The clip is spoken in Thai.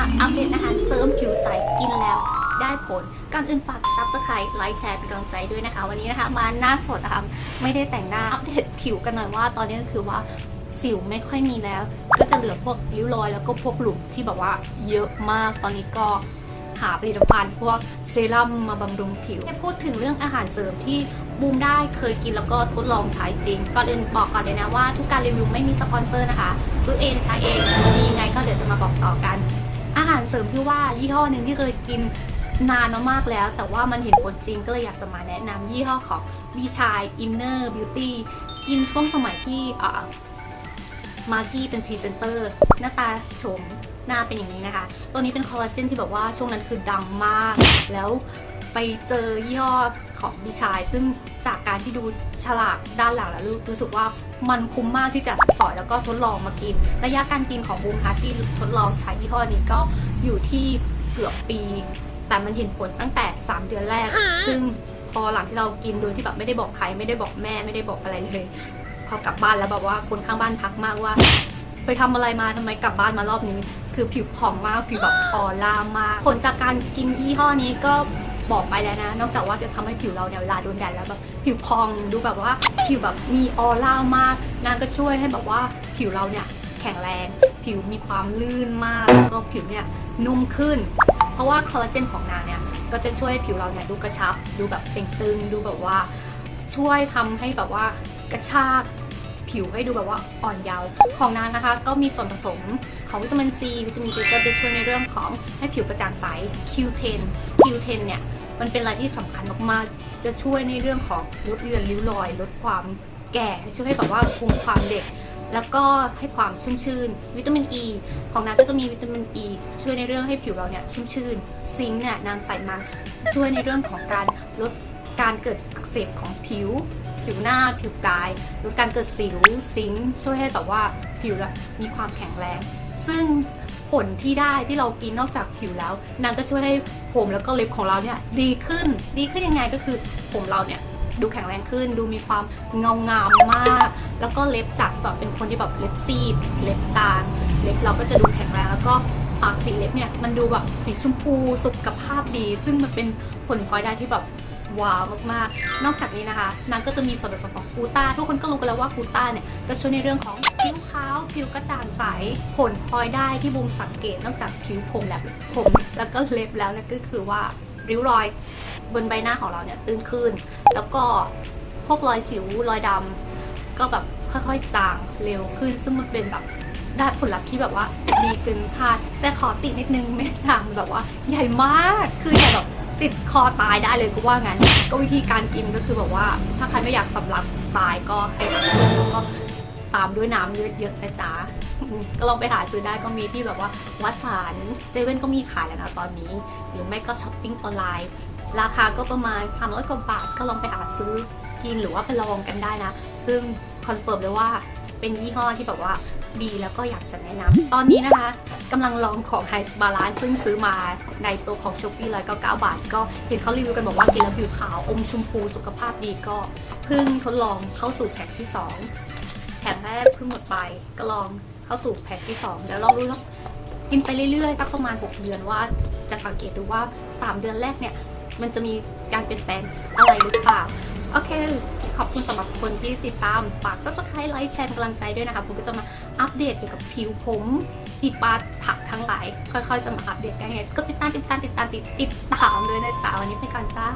มาอัปเดตอาหารเสริมผิวใสกินแล้วได้ผลก่อนอื่นฝากซับสไครต์ไลค์แชร์เป็นกำลังใจด้วยนะคะ วันนี้นะคะมาหน้าสดนะคะไม่ได้แต่งหน้าอัปเดตผิวกันหน่อยว่า ตอนนี้ก็คือว่าสิวไม่ค่อยมีแล้ว ก็จะเหลือพวกริ้วรอยแล้วก็พวกหลุมที่แบบว่าเยอะมากตอนนี้ก็หาผลิตภัณฑ์พวกเซรั่มมาบำรุงผิวพูดถึงเรื่องอาหารเสริมที่บูมได้เคยกินแล้วก็ทดลองใช้จริง ก่อนอื่นบอกก่อนเลยนะว่าทุกการรีวิวไม่มีสปอนเซอร์นะคะ ซื้อเองใช้เองดีไงก็เดี๋ยวจะมาบอกต่อกัน อาหารเสริมที่ว่ายี่ห้อหนึ่งที่เคยกินนานมากๆแล้ว แต่ว่ามันเห็นผลจริงก็เลยอยากจะมาแนะนำยี่ห้อของบีชายอินเนอร์บิวตี้กินช่วงสมัยที่อ่ามาร์กี้เป็นพรีเซนเตอร์หน้าตาโฉมหน้าเป็นอย่างนี้นะคะ ตัวนี้เป็นคอลลาเจนที่แบบว่าช่วงนั้นคือดังมาก แล้วไปเจอยี่ห้อของบีชาย ซึ่งจากการที่ดูฉลากด้านหลังแล้วรู้สึกว่า มันคุ้มมากที่จะสอยแล้วก็ทดลองมากิน ระยะการกินของบูมคะที่ทดลองใช้ยี่ห้อนี้ก็อยู่ที่เกือบปี แต่มันเห็นผลตั้งแต่ 3 เดือนแรก ซึ่งพอหลังที่เรากินโดยที่แบบไม่ได้บอกใครไม่ได้บอกแม่ไม่ได้บอกอะไรเลยพอกลับบ้านแล้วแบบว่าคนข้างบ้านทักมากว่าไปทำอะไรมาทำไมกลับบ้านมารอบนี้ คือผิวผ่องมากผิวแบบออร่ามากผลจากการกินยี่ห้อนี้ก็ บอกไปแล้วนะ นอกจากว่าจะทำให้ผิวเราเนี่ยเวลาโดนแดดแล้วแบบผิวพองดูแบบว่าผิวแบบมีออร่ามากนางก็ช่วยให้แบบว่าผิวเราเนี่ยแข็งแรง ผิวมีความลื่นมากแล้วก็ผิวเนี่ยนุ่มขึ้น เพราะว่าคอลลาเจนของนางเนี่ยก็จะช่วยให้ผิวเราเนี่ยดูกระชับ ดูแบบเต่งตึงดูแบบว่าช่วยทำให้แบบว่ากระชากผิวให้ดูแบบว่าอ่อนเยาว์ของนางนะคะ ก็มีส่วนผสมของวิตามินซีวิตามินซีก็จะช่วยในเรื่องของให้ผิวกระจ่างใส Q10 Q10 เนี่ย มันเป็นอะไรที่สำคัญมากๆ จะช่วยในเรื่องของลดเลือนริ้วรอย ลดความแก่ช่วยให้แบบว่าคุมความเด็ก แล้วก็ให้ความชุ่มชื่น วิตามินอ e ีของนางก็จะมีวิตามินอ e ีช่วยในเรื่องให้ผิวเราเนี่ยชุ่มชื่น ซิงค์เนี่ยนางใส่มาช่วยในเรื่องของการลดการเกิดอักเสบของผิว ผิวหน้าผิวกาย ลดการเกิดสิวซิงค์ช่วยให้แบบว่าผิวเรามีความแข็งแรง ซึ่ง ผลที่ได้ที่เรากินนอกจากผิวแล้ว นางก็ช่วยให้ผมแล้วก็เล็บของเราเนี่ยดีขึ้น ดีขึ้นยังไงก็คือผมเราเนี่ยดูแข็งแรงขึ้น ดูมีความเงางามมาก แล้วก็เล็บจากแบบเป็นคนที่แบบเล็บซีด เล็บจางเล็บเราก็จะดูแข็งแรงแล้วก็ปากสีเล็บเนี่ยมันดูแบบสีชมพูสุขภาพดี ซึ่งมันเป็นผลพลอยได้ที่แบบ ว้าวมากๆ นอกจากนี้นะคะนางก็จะมีส่วนผสมของกูต้า ทุกคนก็รู้กันแล้วว่ากูต้าเนี่ยก็ช่วยในเรื่องของผิวขาวผิวกระจ่างใสผลพลอยได้ที่บูมสังเกตนอกจากผิวผมแล้วผมแล้วก็เล็บแล้วเนี่ยก็คือว่าริ้วรอยบนใบหน้าของเราเนี่ยตื้นขึ้น แล้วก็พวกรอยสิวรอยดำก็แบบค่อยๆจางเร็วขึ้น ซึ่งมันเป็นแบบได้ผลลัพธ์ที่แบบว่าดีเกินคาดแต่ขอติดนิดนึงเม็ดด่างแบบว่าใหญ่มากคือใหญ่แบบ ติดคอตายได้เลยก็ว่างั้น ก็วิธีการกินก็คือแบบว่า ถ้าใครไม่อยากสำลักตายก็ให้ทำแล้วก็ตามด้วยน้ำเยอะๆนะจ๊ะก็ลองไปหาซื้อได้ก็มีที่แบบว่าวัดสารเซเว่นก็มีขายแล้วนะตอนนี้ หรือไม่ก็ช้อปปิ้งออนไลน์ ราคาก็ประมาณ 300 กว่าบาท ก็ลองไปหาซื้อกินหรือว่าไปลองกันได้นะ ซึ่งคอนเฟิร์มเลยว่าเป็นยี่ห้อที่แบบว่าดีแล้วก็อยากจะแนะนำตอนนี้นะคะ กำลังลองของไฮสบาลานซึ่งซื้อมาในตัวของช้อปปี้ร้อยเก้าเก้าบาท ก็เห็นเขารีวิวกันบอกว่ากินแล้วผิวขาวอมชมพูสุขภาพดีก็เพิ่งทดลองเข้าสู่แพ็คที่2แพ็คแรกเพิ่งหมดไปก็ลองเข้าสู่แพ็คที่2แล้วลองดูสักกินไปเรื่อยๆสักประมาณ 6 เดือนว่าจะสังเกตดูว่า 3 เดือนแรกเนี่ย มันจะมีการเปลี่ยนแปลงอะไรหรือเปล่า โอเค ขอบคุณสำหรับคนที่ติดตามฝาก subscribe ไลค์แชร์กำลังใจด้วยนะคะผมก็จะมาอัปเดตเกี่ยวกับผิวผม จีบปาถักทั้งหลาย ค่อยๆ จะมาอัปเดตกันยังไงก็ติดตามติดตามติดตามติดติดตามเลยนะจ๊ะวันนี้ไปก่อนจ้า